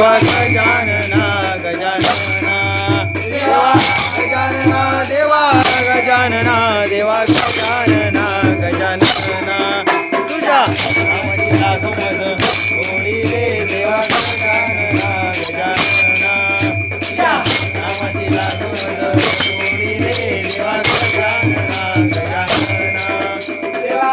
देवा गजानना गजानना देवा गजानना देवा गजानना देवा गजानना गजानना तुझ्या नावाची लागमज कोणी रे देवा गजानना गजानना तुझ्या नावाची लागमज कोणी रे देवा गजानना गजानना देवा